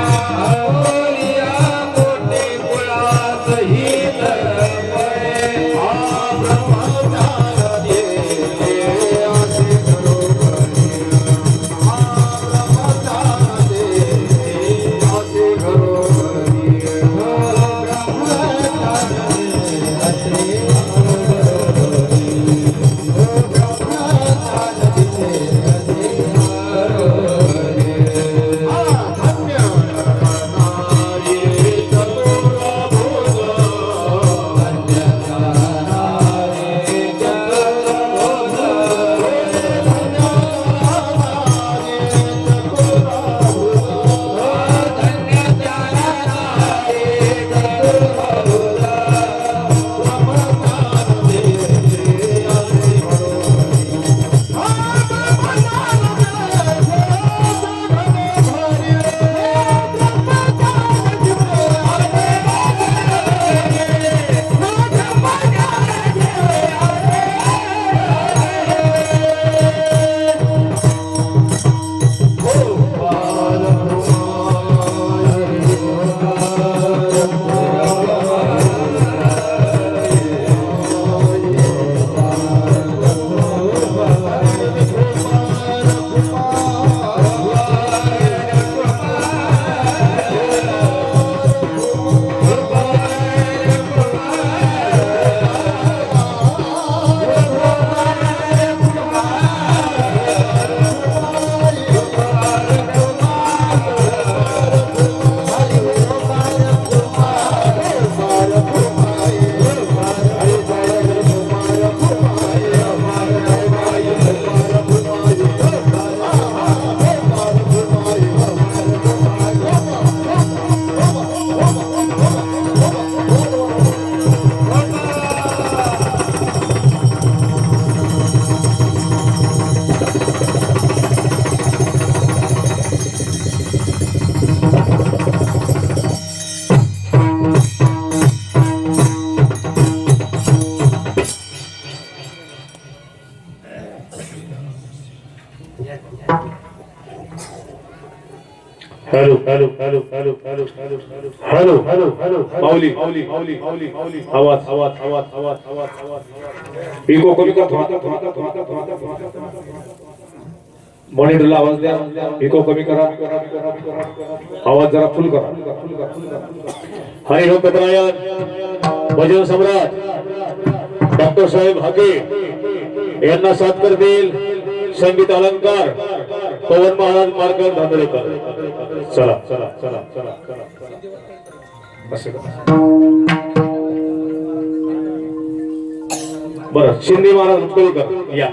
Oh, yeah. Hello hello hello Mauli Mauli Mauli Mauli Mauli आवाज आवाज आवाज आवाज आवाज आवाज इको कमी का थोडा थोडा थोडा थोडा थोडा मॉनिटरला आवाज द्या इको कमी करा आवाज जरा फुल करा हरी ओम कटरायन भजन सम्राट डॉक्टर साहेब हाके यांना साथ करतील संगीत अलंकार पवन महाराज मार्ग धांदळेकर चला चला. चला चला चला बरं शिंदे महाराज मुटकुळकर या.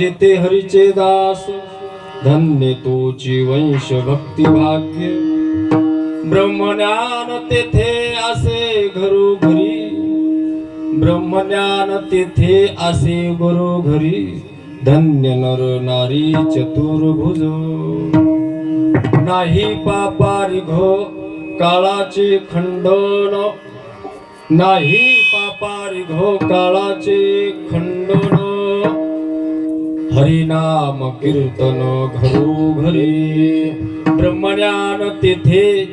ग्राम हरिचे दास धन्य तोची वंश भक्ती भाग्य। ब्रह्मज्ञान तेथे असे घरोघरी। ब्रह्मज्ञान तेथे असे घरोघरी। धन्य नर नारी चतुर्भुज नाही पापारी घो काळाचे खंडन। नाही पापारी घो काळाचे खंडन। हरिनाम कीर्तन घरोघरी ब्रह्मज्ञान तेथे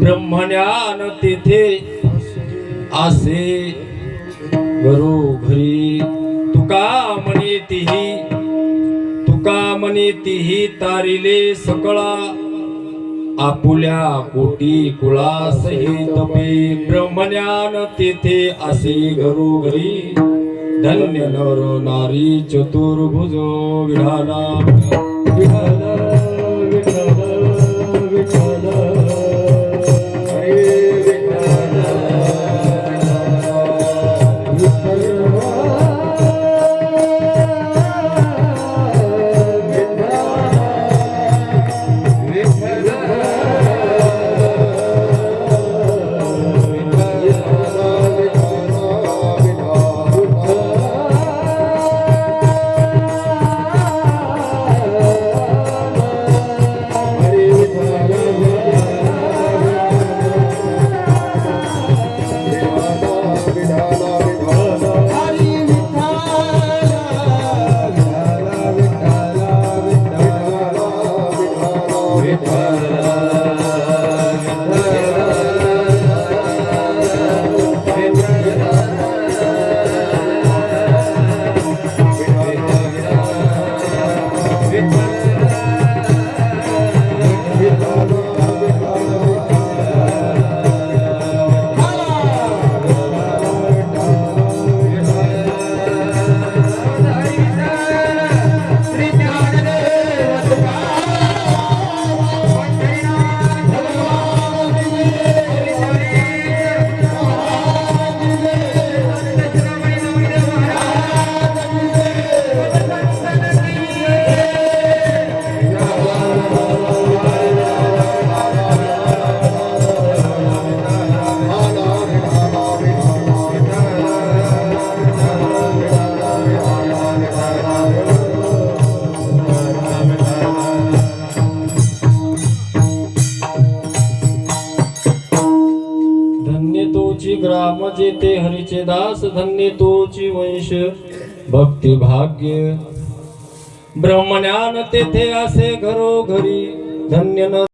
ब्रह्मज्ञान तेथे असे घरोघरी तुका म्हणे तिही तुका म्हणे तिही तारिले सकळा. आपुल्या कोटी कुळा सहित ब्रह्मज्ञान तेथे असे घरोघरी धन्य नरो नारी चतुर्भुजो विधाना विधाना दास धन्य तोची वंश भक्ती भाग्य ब्रह्मज्ञान तेथे असे घरोघरी। धन्य न